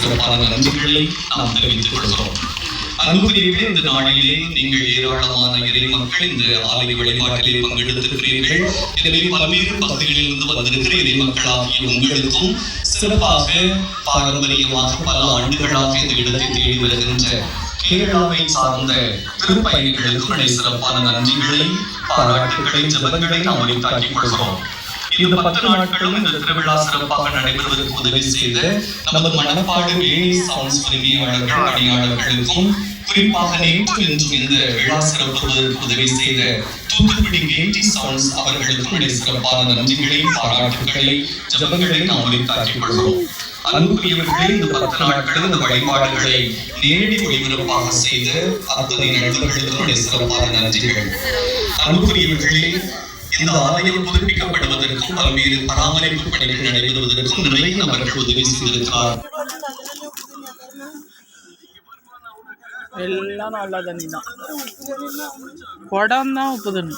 சிறப்பான நன்றிகளை நாம் தெரிவித்துக் கொள்கிறோம். அன்புக்குரியவர்களே இந்த நாளிலே நீங்கள் ஏராளமான இறை மக்கள் இந்த ஆலை வழிபாட்டிலே பங்கெடுத்திருக்கிறீர்கள். எனவே பல்வேறு பகுதிகளிலிருந்து வந்திருக்கிற இறை மக்களாகிய உங்களுக்கும் சிறப்பாக பாரம்பரியமாக பல ஆண்டுகளாக இந்த இடத்தை தேடி வருகின்ற கேரளாவை சார்ந்த திருப்பயணிகளுக்கும் என்னுடைய சிறப்பான நன்றிகளை பாராட்டுகளை ஜபங்களை நாம் உரித்தாக்கிக் கொள்கிறோம். இந்த பத்து நாட்களும் இந்த திருவிழா சிறப்பாக நடைபெறுவதற்கு உதவி செய்த நமது மனப்பாடு ஏழை சவுண்ட்ஸ் உரிமையாளர்கள் அணியாளர்களுக்கும் குறிப்பாக நேற்று இன்று இந்த விழா சிறப்புவதற்கு உதவி செய்த தூத்துக்குடி கேட்டி சவுண்ட்ஸ் அவர்களுக்கும் என்னுடைய சிறப்பான நன்றிகளையும் பாராட்டுகளை ஜபங்களை நாம் உரித்தாக்கிக் கொள்கிறோம். அன்புக்குரியவர்களே இந்த பத்து நாட்கள் இந்த வழிபாடுகளை நேரடி ஒளிபரப்பாக செய்த அத்தனை நண்பர்களுக்கும் என்னுடைய சிறப்பான நன்றிகள். அன்புக்குரியவர்களே இந்த ஆலயம் புதுப்பிக்கப்படுவதற்கும் பல்வேறு பராமரிப்பு பணிகள் நடைபெறுவதற்கும் நிறைய நபர்கள் உதவி செய்திருக்கிறார். எல்லாம் நல்ல தண்ணி தான். குடம் தான் உப்பு தண்ணி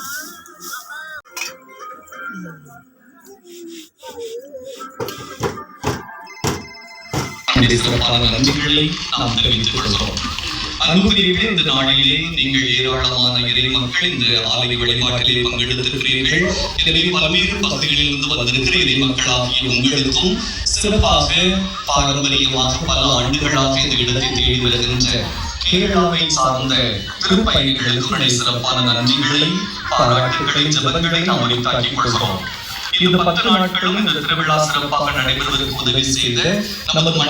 நம்முடைய சிறப்பான நன்றிகளை நாம் தெரிவித்துக் கொள்கிறோம் அன்புக்குரியவே இந்த நாளிலே நீங்கள் ஏராளமான இறை மக்கள் இந்த ஆலை வழிபாட்டிலே பங்கெடுத்திருக்கிறீர்கள். எனவே பல்வேறு பகுதிகளில் இருந்து வந்திருக்கிற இறை மக்களாகிய உங்களுக்கும் சிறப்பாக பாரம்பரியமாக பல ஆண்டுகளாக இந்த இடத்தை தேடி வருகின்ற கேரளாவை சார்ந்த திருப்பயணிகளுக்கு சிறப்பான நன்றிகளை பாராட்டுகளை ஜபங்களை நாம் உரித்தாக்கிக் கொள்கிறோம். இந்த பத்து நாட்களும் இந்த திருவிழா சிறப்பாக நடைபெறுவதற்கு உதவி செய்த நமது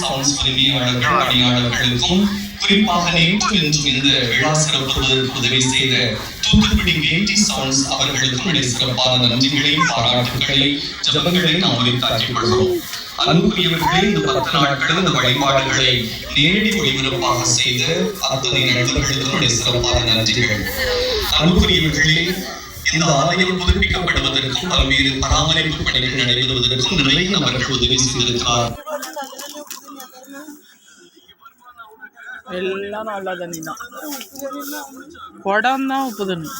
சவுண்ட்ஸ் உரிமையாளர்கள் அணியாளர்களுக்கும் குறிப்பாக நேற்று இன்று இந்த விழா சிறப்புவதற்கு உதவி செய்த தூத்துக்குடி கேட்டி சவுண்ட்ஸ் அவர்களுக்கும் என்னுடைய சிறப்பான நன்றிகளையும் பாராட்டுகளை ஜபங்களை நாம் உரித்தாக்கிக் கொள்கிறோம். அன்புக்குரியவர்களே இந்த பத்து நாட்கள் இந்த வழிபாடுகளை நேரடி ஒளிபரப்பாக செய்த அத்தனை நண்பர்களுக்கும் சிறப்பான நன்றிகள். அன்புக்குரியவர்களே இந்த ஆலயம் புதுப்பிக்கப்படுவதற்கும் பல்வேறு பராமரிப்பு பணிகள் நடைபெறுவதற்கும் நிறைய நபர்கள் உதவி செய்திருக்கிறார் எல்லாம் நல்ல தண்ணி தான் குடம் தான் உப்பு தண்ணி